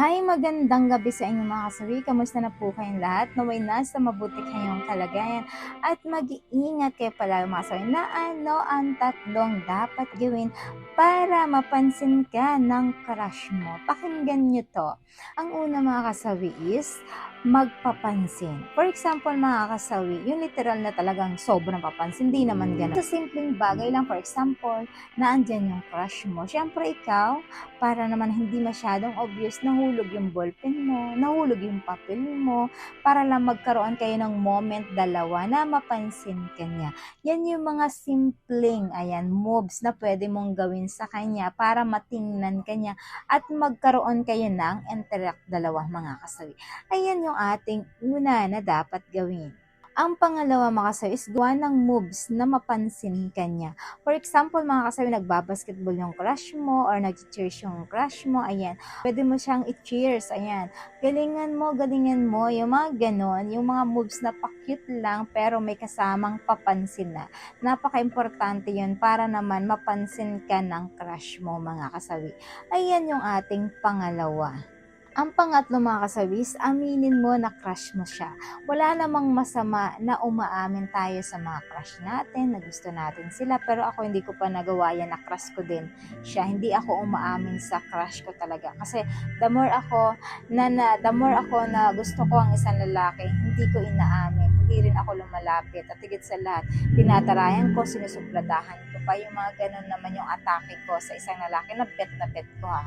Hi, magandang gabi sa inyong mga kasawi. Kamusta na po kayong lahat? Naway nasa mabuti kayong kalagayan at mag-iingat kayo pala mga kasawi na ano ang tatlong dapat gawin para mapansin ka ng crush mo. Pakinggan nyo to. Ang una mga kasawi is magpapansin. For example, mga kasawi, yung literal na talagang sobrang papansin, di naman ganun. Sa simpleng bagay lang, for example, na andyan yung crush mo. Siyempre ikaw, para naman hindi masyadong obvious, nahulog yung ballpen mo, nahulog yung papel mo, para lang magkaroon kayo ng moment dalawa na mapansin ka niya. Yan yung mga simpleng, ayan, moves na pwede mong gawin sa kanya para matingnan ka niya at magkaroon kayo ng interact dalawa mga kasawi. Ayan yung ating una na dapat gawin. Ang pangalawa mga kasawi is gawa ng moves na mapansin ka niya. For example, mga kasawi, nagbabasketball yung crush mo or nag-cheers yung crush mo, ayan. Pwede mo siyang i-cheers, ayan. Galingan mo, galingan mo, yung mga ganon, yung mga moves na pa-cute lang pero may kasamang papansin na. Napaka-importante yun para naman mapansin ka ng crush mo, mga kasawi. Ayan yung ating pangalawa. Ang pangatlo mga kasawis, aminin mo na crush mo siya. Wala namang masama na umaamin tayo sa mga crush natin, na gusto natin sila. Pero ako hindi ko pa nagawa yan na crush ko din siya. Hindi ako umaamin sa crush ko talaga. Kasi the more ako na, na the more ako na gusto ko ang isang lalaki, hindi ko inaamin. Hindi ako lumalapit. At higit sa lahat, tinatarayan ko, sinusupladahan ko pa yung mga ganun naman yung atake ko sa isang lalaki na bet na bet ko ha.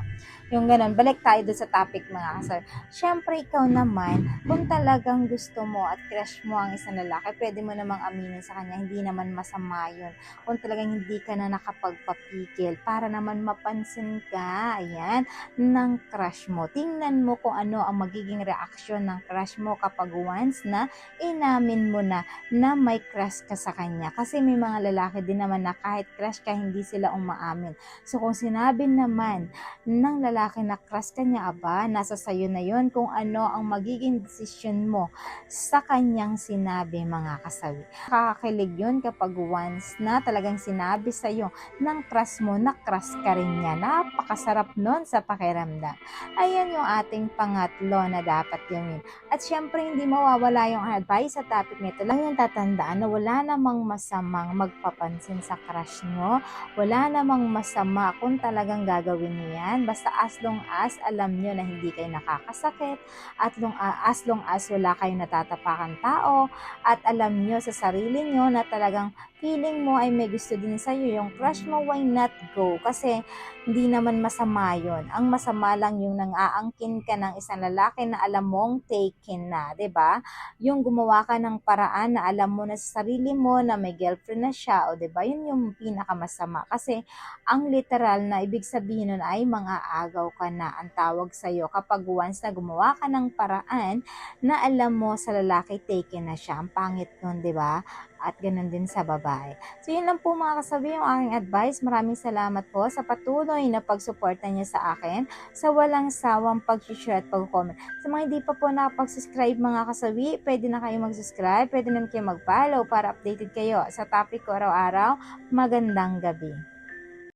Yung ganun. Balik tayo doon sa topic mga kasal. Siyempre, ikaw naman, kung talagang gusto mo at crush mo ang isang lalaki, pwede mo namang aminin sa kanya, hindi naman masama yun. Kung talagang hindi ka na nakapagpapikil, para naman mapansin ka, ayan, ng crush mo. Tingnan mo kung ano ang magiging reaksyon ng crush mo kapag once na inamin mo na na may crush ka sa kanya. Kasi may mga lalaki din naman na kahit crush ka, hindi sila umaamin. So, kung sinabi naman ng lalaki na crush ka niya, aba, nasa sayo na yon kung ano ang magiging desisyon mo sa kanyang sinabi mga kasawi. Kakakilig yun kapag once na talagang sinabi sa'yo ng crush mo na crush ka rin niya. Napakasarap nun sa pakiramdam. Ayan yung ating pangatlo na dapat gawin. At syempre hindi mawawala yung advice sa topic nito. Lang yung tatandaan na wala namang masamang magpapansin sa crush nyo. Wala namang masama kung talagang gagawin niyo yan. Basta as long as alam nyo na hindi kayo nakakasakit at long, uh, as long as wala kayong natatapakan tao at alam nyo sa sarili nyo na talagang feeling mo ay may gusto din sa'yo yung crush mo, why not go? Kasi hindi naman masama yon Ang masama lang yung nang aangkin ka ng isang lalaki na alam mong taken na, ba? Yung gumawa ka ng paraan na alam mo na sa sarili mo na may girlfriend na siya, o ba? Yun yung pinakamasama kasi ang literal na ibig sabihin nun ay mga agaw ka na ang tawag sa iyo kapag once na gumawa ka ng paraan na alam mo sa lalaki taken na siya. Ang pangit nun, ba? At ganun din sa babae. So yun lang po mga kasabi yung aking advice. Maraming salamat po sa patuloy na pagsuporta niyo sa akin sa walang sawang pag-share at pag-comment. Sa mga hindi pa po nakapag-subscribe mga kasabi, pwede na kayo mag-subscribe, pwede na kayo mag-follow para updated kayo sa topic ko araw-araw. Magandang gabi.